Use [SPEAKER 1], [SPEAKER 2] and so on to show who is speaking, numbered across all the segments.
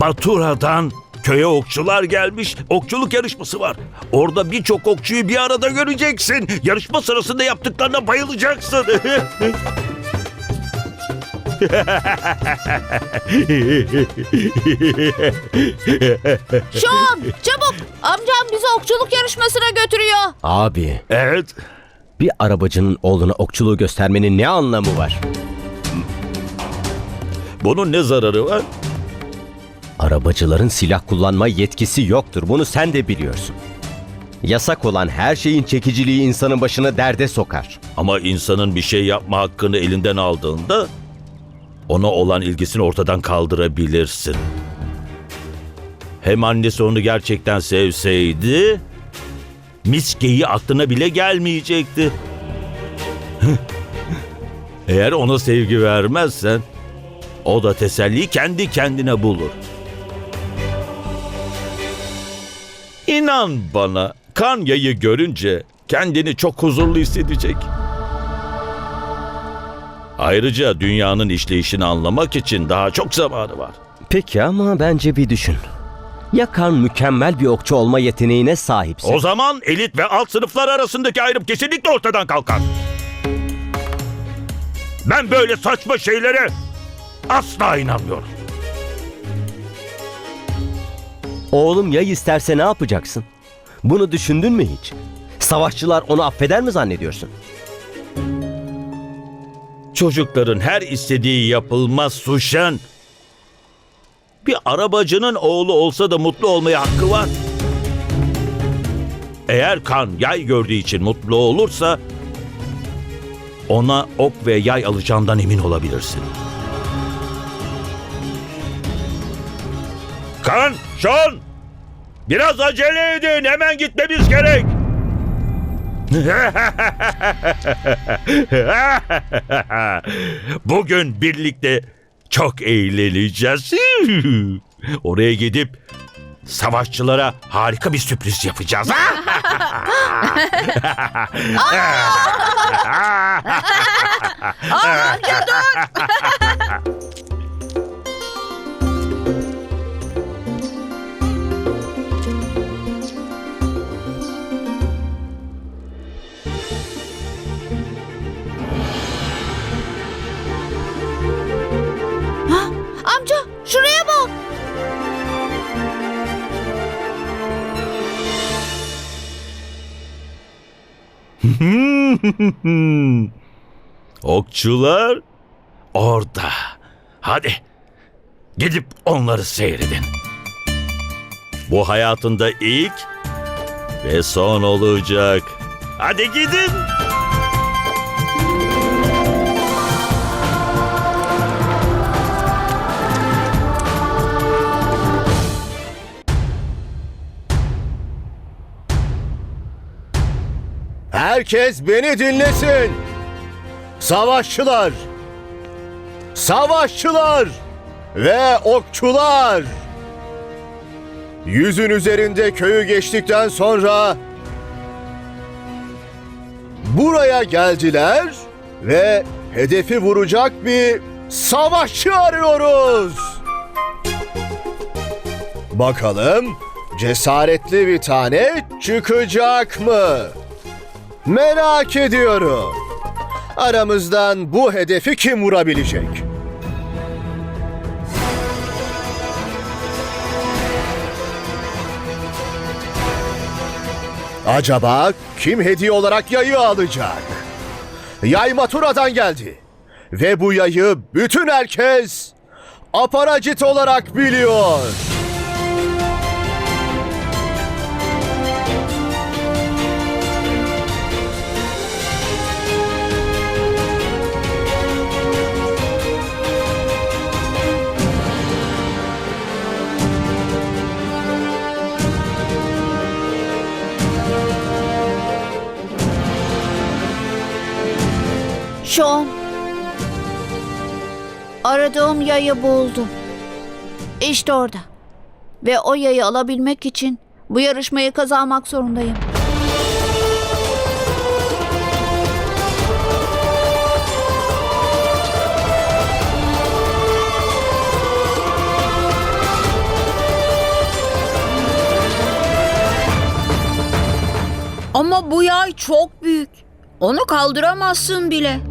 [SPEAKER 1] Batura'dan köye okçular gelmiş. Okçuluk yarışması var. Orada birçok okçuyu bir arada göreceksin. Yarışma sırasında yaptıklarına bayılacaksın.
[SPEAKER 2] Şon çabuk amcam bizi okçuluk yarışmasına götürüyor.
[SPEAKER 3] Abi,
[SPEAKER 1] evet.
[SPEAKER 3] bir arabacının oğluna okçuluğu göstermenin ne anlamı var?
[SPEAKER 1] Bunun ne zararı var?
[SPEAKER 3] Arabacıların silah kullanma yetkisi yoktur. Bunu sen de biliyorsun. Yasak olan her şeyin çekiciliği insanın başına derde sokar.
[SPEAKER 1] Ama insanın bir şey yapma hakkını elinden aldığında ona olan ilgisini ortadan kaldırabilirsin. Hem annesi onu gerçekten sevseydi miskeyi aklına bile gelmeyecekti. Eğer ona sevgi vermezsen o da teselliyi kendi kendine bulur. İnan bana Kanya'yı görünce kendini çok huzurlu hissedecek. Ayrıca dünyanın işleyişini anlamak için daha çok zamanı var.
[SPEAKER 3] Peki ama bence bir düşün. Ya Kan mükemmel bir okçu olma yeteneğine sahipse?
[SPEAKER 1] O zaman elit ve alt sınıflar arasındaki ayrım kesinlikle ortadan kalkar. Ben böyle saçma şeylere asla inanmıyorum.
[SPEAKER 3] Oğlum yay isterse ne yapacaksın? Bunu düşündün mü hiç? Savaşçılar onu affeder mi zannediyorsun?
[SPEAKER 1] Çocukların her istediği yapılmaz Suşen. Bir arabacının oğlu olsa da mutlu olmaya hakkı var. Eğer kan yay gördüğü için mutlu olursa ona ok ve yay alacağından emin olabilirsin. Kan, Şon! Biraz acele edin, hemen gitmemiz gerek. Bugün birlikte çok eğleneceğiz. Oraya gidip savaşçılara harika bir sürpriz yapacağız.
[SPEAKER 2] Amca
[SPEAKER 1] Okçular orada. Hadi gidip onları seyredin. Bu hayatında ilk ve son olacak. Hadi gidin.
[SPEAKER 4] Herkes beni dinlesin. Savaşçılar, savaşçılar ve okçular. Yüzün üzerinde köyü geçtikten sonra buraya geldiler ve hedefi vuracak bir savaşçı arıyoruz. Bakalım cesaretli bir tane çıkacak mı? Merak ediyorum. Aramızdan bu hedefi kim vurabilecek? Acaba kim hediye olarak yayı alacak? Yay Matura'dan geldi. Ve bu yayı bütün herkes aparacit olarak biliyor.
[SPEAKER 2] John. Aradığım yayı buldum. İşte orada. Ve o yayı alabilmek için bu yarışmayı kazanmak zorundayım.
[SPEAKER 5] Ama bu yay çok büyük. Onu kaldıramazsın bile.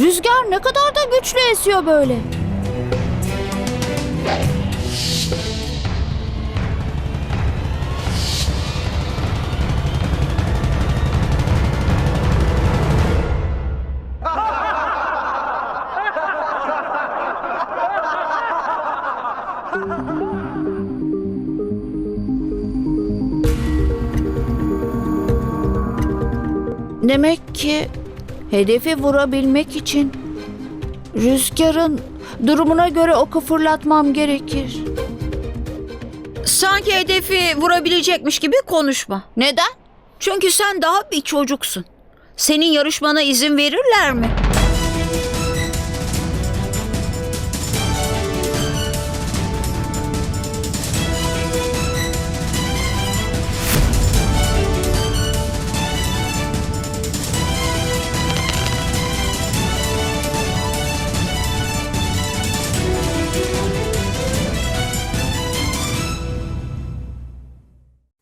[SPEAKER 6] Rüzgar ne kadar da güçlü esiyor böyle. Demek ki hedefi vurabilmek için rüzgarın durumuna göre oku fırlatmam gerekir.
[SPEAKER 5] Sanki hedefi vurabilecekmiş gibi konuşma.
[SPEAKER 6] Neden?
[SPEAKER 5] Çünkü sen daha bir çocuksun. Senin yarışmana izin verirler mi?